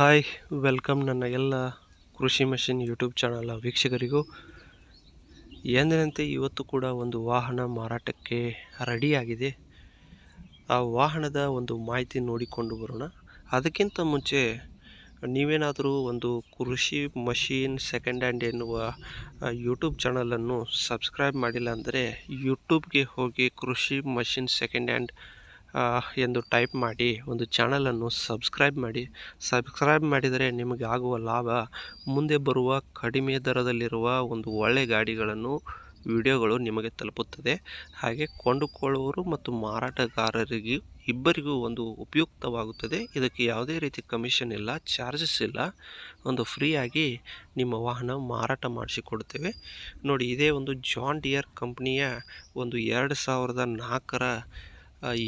Hi, welcome ನನ್ನ ಎಲ್ಲ ಕೃಷಿ ಮಷಿನ್ ಯೂಟ್ಯೂಬ್ ಚಾನಲ್ ವೀಕ್ಷಕರಿಗೂ. ಎಂದಿನಂತೆ ಇವತ್ತು ಕೂಡ ಒಂದು ವಾಹನ ಮಾರಾಟಕ್ಕೆ ರೆಡಿಯಾಗಿದೆ. ಆ ವಾಹನದ ಒಂದು ಮಾಹಿತಿ ನೋಡಿಕೊಂಡು ಬರೋಣ. ಅದಕ್ಕಿಂತ ಮುಂಚೆ ನೀವೇನಾದರೂ ಒಂದು ಕೃಷಿ ಮಷೀನ್ ಸೆಕೆಂಡ್ ಹ್ಯಾಂಡ್ ಎನ್ನುವ ಯೂಟ್ಯೂಬ್ ಚಾನಲನ್ನು ಸಬ್ಸ್ಕ್ರೈಬ್ ಮಾಡಿಲ್ಲ ಅಂದರೆ ಯೂಟ್ಯೂಬ್ಗೆ ಹೋಗಿ ಕೃಷಿ ಮಷಿನ್ ಸೆಕೆಂಡ್ ಹ್ಯಾಂಡ್ ಎಂದು ಟೈಪ್ ಮಾಡಿ ಒಂದು ಚಾನಲನ್ನು ಸಬ್ಸ್ಕ್ರೈಬ್ ಮಾಡಿ. ಸಬ್ಸ್ಕ್ರೈಬ್ ಮಾಡಿದರೆ ನಿಮಗೆ ಆಗುವ ಲಾಭ. ಮುಂದೆ ಬರುವ ಕಡಿಮೆ ದರದಲ್ಲಿರುವ ಒಂದು ಒಳ್ಳೆ ಗಾಡಿಗಳನ್ನು, ವಿಡಿಯೋಗಳು ನಿಮಗೆ ತಲುಪುತ್ತದೆ. ಹಾಗೆ ಕೊಂಡುಕೊಳ್ಳುವರು ಮತ್ತು ಮಾರಾಟಗಾರರಿಗೆ ಇಬ್ಬರಿಗೂ ಒಂದು ಉಪಯುಕ್ತವಾಗುತ್ತದೆ. ಇದಕ್ಕೆ ಯಾವುದೇ ರೀತಿ ಕಮಿಷನ್ ಇಲ್ಲ, ಚಾರ್ಜಸ್ ಇಲ್ಲ. ಒಂದು ಫ್ರೀಯಾಗಿ ನಿಮ್ಮ ವಾಹನ ಮಾರಾಟ ಮಾಡಿಸಿಕೊಡುತ್ತೇವೆ. ನೋಡಿ, ಇದೇ ಒಂದು ಜಾನ್ ಡಿಯರ್ ಕಂಪ್ನಿಯ ಒಂದು ಎರಡು ಸಾವಿರದ ನಾಲ್ಕರ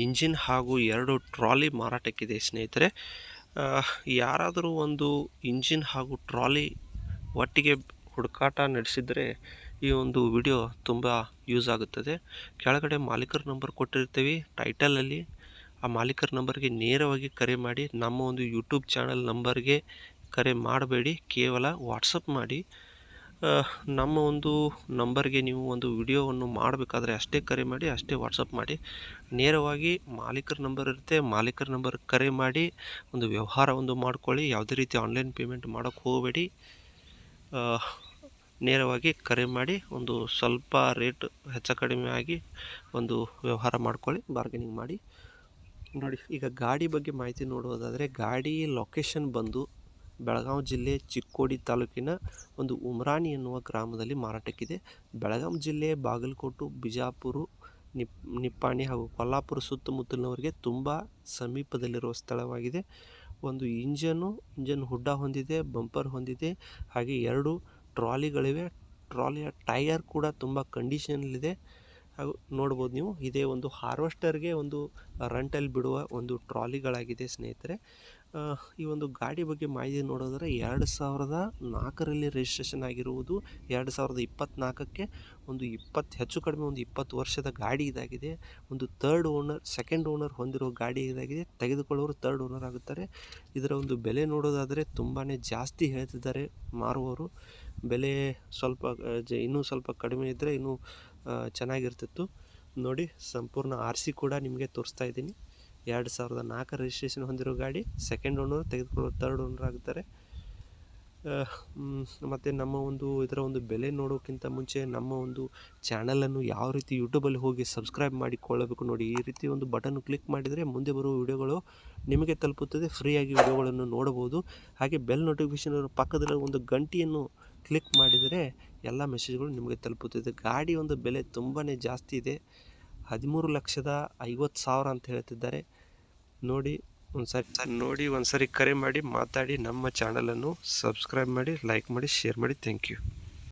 ಇಂಜಿನ್ ಹಾಗೂ ಎರಡು ಟ್ರಾಲಿ ಮಾರಾಟಕ್ಕಿದೆ ಸ್ನೇಹಿತರೆ. ಯಾರಾದರೂ ಒಂದು ಇಂಜಿನ್ ಹಾಗೂ ಟ್ರಾಲಿ ಒಟ್ಟಿಗೆ ಹುಡುಕಾಟ ನಡೆಸಿದರೆ ಈ ಒಂದು ವಿಡಿಯೋ ತುಂಬ ಯೂಸ್ ಆಗುತ್ತದೆ. ಕೆಳಗಡೆ ಮಾಲೀಕರ ನಂಬರ್ ಕೊಟ್ಟಿರ್ತೀವಿ ಟೈಟಲಲ್ಲಿ ಆ ಮಾಲೀಕರ ನಂಬರ್ಗೆ ನೇರವಾಗಿ ಕರೆ ಮಾಡಿ, ನಮ್ಮ ಒಂದು ಯೂಟ್ಯೂಬ್ ಚಾನಲ್ ನಂಬರ್ಗೆ ಕರೆ ಮಾಡಬೇಡಿ. ಕೇವಲ ವಾಟ್ಸಪ್ ಮಾಡಿ. ನಮ್ಮ ಒಂದು ನಂಬರ್ಗೆ ನೀವು ಒಂದು ವಿಡಿಯೋವನ್ನು ಮಾಡಬೇಕಾದ್ರೆ ಅಷ್ಟೇ ಕರೆ ಮಾಡಿ, ಅಷ್ಟೇ ವಾಟ್ಸಪ್ ಮಾಡಿ. ನೇರವಾಗಿ ಮಾಲೀಕರ ನಂಬರ್ ಇರುತ್ತೆ, ಮಾಲೀಕರ ನಂಬರ್ ಕರೆ ಮಾಡಿ, ಒಂದು ವ್ಯವಹಾರ ಒಂದು ಮಾಡ್ಕೊಳ್ಳಿ, ಯಾವುದೇ ರೀತಿ ಆನ್ಲೈನ್ ಪೇಮೆಂಟ್ ಮಾಡೋಕ್ಕೆ ಹೋಗಬೇಡಿ. ನೇರವಾಗಿ ಕರೆ ಮಾಡಿ, ಒಂದು ಸ್ವಲ್ಪ ರೇಟ್ ಹೆಚ್ಚು ಕಡಿಮೆ ಆಗಿ ಒಂದು ವ್ಯವಹಾರ ಮಾಡ್ಕೊಳ್ಳಿ ಬಾರ್ಗೇನಿಂಗ್ ಮಾಡಿ. ನೋಡಿ, ಈಗ ಗಾಡಿ ಬಗ್ಗೆ ಮಾಹಿತಿ ನೋಡೋದಾದರೆ ಗಾಡಿ ಲೊಕೇಶನ್ ಬಂದು ಬೆಳಗಾವಿ ಜಿಲ್ಲೆ ಚಿಕ್ಕೋಡಿ ತಾಲೂಕಿನ ಒಂದು ಉಮ್ರಾಣಿ ಎನ್ನುವ ಗ್ರಾಮದಲ್ಲಿ ಮಾರಾಟಕ್ಕಿದೆ. ಬೆಳಗಾವಿ ಜಿಲ್ಲೆ ಬಾಗಲಕೋಟು, ಬಿಜಾಪುರ, ನಿಪ್, ನಿಪ್ಪಾಣಿ ಹಾಗೂ ಕೊಲ್ಲಾಪುರ ಸುತ್ತಮುತ್ತಲಿನವರಿಗೆ ತುಂಬ ಸಮೀಪದಲ್ಲಿರುವ ಸ್ಥಳವಾಗಿದೆ. ಒಂದು ಇಂಜನು ಇಂಜನ್ ಹುಡ್ಡ ಹೊಂದಿದೆ, ಬಂಪರ್ ಹೊಂದಿದೆ, ಹಾಗೆ ಎರಡು ಟ್ರಾಲಿಗಳಿವೆ. ಟ್ರಾಲಿಯ ಟೈಯರ್ ಕೂಡ ತುಂಬ ಕಂಡೀಷನಲ್ಲಿದೆ. ಹಾಗೂ ನೋಡ್ಬೋದು ನೀವು, ಇದೇ ಒಂದು ಹಾರ್ವೆಸ್ಟರ್ಗೆ ಒಂದು ರಂಟಲ್ಲಿ ಬಿಡುವ ಒಂದು ಟ್ರಾಲಿಗಳಾಗಿದೆ ಸ್ನೇಹಿತರೆ. ಈ ಒಂದು ಗಾಡಿ ಬಗ್ಗೆ ಮಾಹಿತಿ ನೋಡೋದಾದ್ರೆ ಎರಡು ಸಾವಿರದ ನಾಲ್ಕರಲ್ಲಿ ರಿಜಿಸ್ಟ್ರೇಷನ್ ಆಗಿರುವುದು. ಎರಡು ಸಾವಿರದ ಇಪ್ಪತ್ತ್ನಾಲ್ಕಕ್ಕೆ ಒಂದು ಇಪ್ಪತ್ತು, ಹೆಚ್ಚು ಕಡಿಮೆ ಒಂದು ಇಪ್ಪತ್ತು ವರ್ಷದ ಗಾಡಿ ಇದಾಗಿದೆ. ಒಂದು ತರ್ಡ್ ಓನರ್ ಸೆಕೆಂಡ್ ಓನರ್ ಹೊಂದಿರುವ ಗಾಡಿ ಇದಾಗಿದೆ. ತೆಗೆದುಕೊಳ್ಳೋರು ತರ್ಡ್ ಓನರ್ ಆಗುತ್ತಾರೆ. ಇದರ ಒಂದು ಬೆಲೆ ನೋಡೋದಾದರೆ ತುಂಬಾ ಜಾಸ್ತಿ ಹೇಳ್ತಿದ್ದಾರೆ ಮಾರುವವರು. ಬೆಲೆ ಸ್ವಲ್ಪ ಇನ್ನೂ ಸ್ವಲ್ಪ ಕಡಿಮೆ ಇದ್ದರೆ ಇನ್ನೂ ಚೆನ್ನಾಗಿರ್ತಿತ್ತು. ನೋಡಿ, ಸಂಪೂರ್ಣ ಆರ್ ಸಿ ಕೂಡ ನಿಮಗೆ ತೋರಿಸ್ತಾ ಇದ್ದೀನಿ. ಎರಡು ಸಾವಿರದ ನಾಲ್ಕು ರಿಜಿಸ್ಟ್ರೇಷನ್ ಹೊಂದಿರೋ ಗಾಡಿ ಸೆಕೆಂಡ್ ಓನರ್ ತೆಗೆದುಕೊಳ್ಳೋ ತರ್ಡ್ ಓನರ್ ಆಗ್ತಾರೆ. ಮತ್ತು ನಮ್ಮ ಒಂದು ಇದರ ಒಂದು ಬೆಲೆ ನೋಡೋಕ್ಕಿಂತ ಮುಂಚೆ ನಮ್ಮ ಒಂದು ಚಾನಲನ್ನು ಯಾವ ರೀತಿ ಯೂಟ್ಯೂಬಲ್ಲಿ ಹೋಗಿ ಸಬ್ಸ್ಕ್ರೈಬ್ ಮಾಡಿಕೊಳ್ಳಬೇಕು ನೋಡಿ, ಈ ರೀತಿ ಒಂದು ಬಟನ್ ಕ್ಲಿಕ್ ಮಾಡಿದರೆ ಮುಂದೆ ಬರುವ ವಿಡಿಯೋಗಳು ನಿಮಗೆ ತಲುಪುತ್ತದೆ. ಫ್ರೀಯಾಗಿ ವಿಡಿಯೋಗಳನ್ನು ನೋಡಬಹುದು. ಹಾಗೆ ಬೆಲ್ ನೋಟಿಫಿಕೇಷನ್ ಪಕ್ಕದಲ್ಲಿ ಒಂದು ಗಂಟೆಯನ್ನು ಕ್ಲಿಕ್ ಮಾಡಿದರೆ ಎಲ್ಲ ಮೆಸೇಜ್ಗಳು ನಿಮಗೆ ತಲುಪುತ್ತದೆ. ಗಾಡಿ ಒಂದು ಬೆಲೆ ತುಂಬಾ ಜಾಸ್ತಿ ಇದೆ. ಹದಿಮೂರು ಲಕ್ಷದ ಐವತ್ತು ಸಾವಿರ ಅಂತ ಹೇಳ್ತಿದ್ದಾರೆ. ನೋಡಿ ಒಂದು ಸರಿ, ನೋಡಿ ಒಂದು ಸರಿ ಕರೆ ಮಾಡಿ, ಮಾತಾಡಿ ನಮ್ಮ ಚಾನಲನ್ನು ಸಬ್ಸ್ಕ್ರೈಬ್ ಮಾಡಿ, ಲೈಕ್ ಮಾಡಿ, ಶೇರ್ ಮಾಡಿ. Thank you.